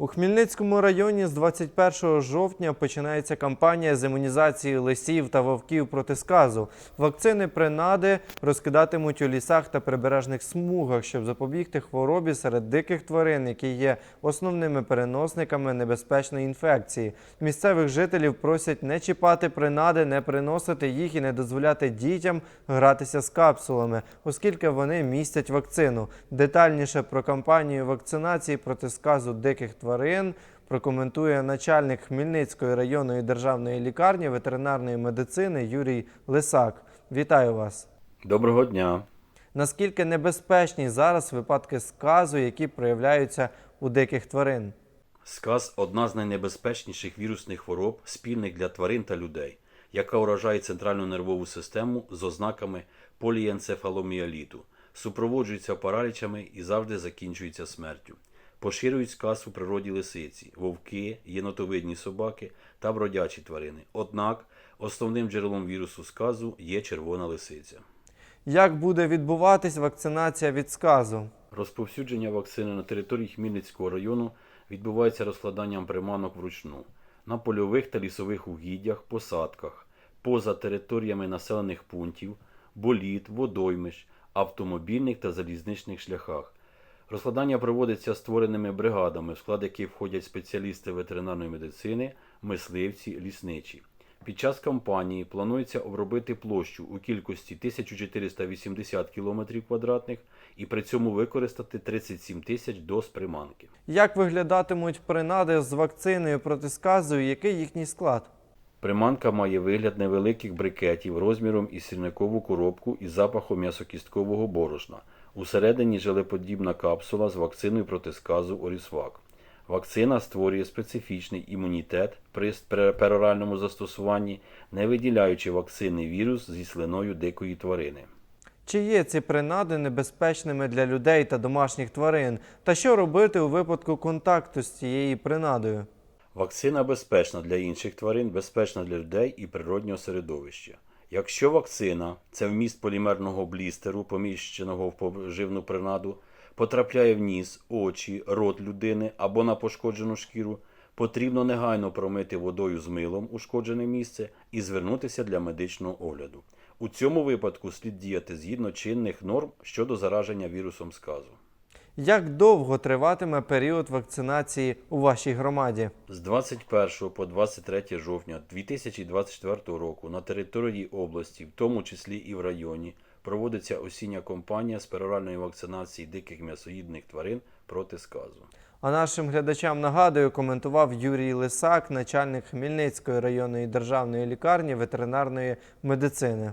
У Хмельницькому районі з 21 жовтня починається кампанія з імунізації лисів та вовків проти сказу. Вакцини принади розкидатимуть у лісах та прибережних смугах, щоб запобігти хворобі серед диких тварин, які є основними переносниками небезпечної інфекції. Місцевих жителів просять не чіпати принади, не приносити їх і не дозволяти дітям гратися з капсулами, оскільки вони містять вакцину. Детальніше про кампанію вакцинації проти сказу диких тварин прокоментує начальник Хмельницької районної державної лікарні ветеринарної медицини Юрій Лисак. Вітаю вас! Доброго дня. Наскільки небезпечні зараз випадки сказу, які проявляються у диких тварин? Сказ одна з найнебезпечніших вірусних хвороб, спільних для тварин та людей, яка уражає центральну нервову систему з ознаками поліенцефаломіаліту, супроводжується паралічами і завжди закінчується смертю. Поширюють сказ у природі лисиці, вовки, єнотовидні собаки та бродячі тварини. Однак основним джерелом вірусу сказу є червона лисиця. Як буде відбуватись вакцинація від сказу? Розповсюдження вакцини на території Хмельницького району відбувається розкладанням приманок вручну на польових та лісових угіддях, посадках, поза територіями населених пунктів, боліт, водоймищ, автомобільних та залізничних шляхах. Розкладання проводиться створеними бригадами, в склад яких входять спеціалісти ветеринарної медицини, мисливці, лісничі. Під час кампанії планується обробити площу у кількості 1480 км квадратних і при цьому використати 37 тисяч доз приманки. Як виглядатимуть принади з вакциною проти сказу і який їхній склад? Приманка має вигляд невеликих брикетів розміром із сірникову коробку із запахом м'ясокісткового борошна. Усередині желеподібна капсула з вакциною проти сказу Орісвак. Вакцина створює специфічний імунітет при пероральному застосуванні, не виділяючи вакцинний вірус зі слиною дикої тварини. Чи є ці принади небезпечними для людей та домашніх тварин? Та що робити у випадку контакту з цією принадою? Вакцина безпечна для інших тварин, безпечна для людей і природнього середовища. Якщо вакцина це вміст полімерного блістеру, поміщеного в поживну принаду, потрапляє в ніс, очі, рот людини або на пошкоджену шкіру, потрібно негайно промити водою з милом ушкоджене місце і звернутися для медичного огляду. У цьому випадку слід діяти згідно чинних норм щодо зараження вірусом сказу. Як довго триватиме період вакцинації у вашій громаді? З 21 по 23 жовтня 2024 року на території області, в тому числі і в районі, проводиться осіння кампанія з пероральної вакцинації диких м'ясоїдних тварин проти сказу. А нашим глядачам нагадую, коментував Юрій Лисак, начальник Хмельницької районної державної лікарні ветеринарної медицини.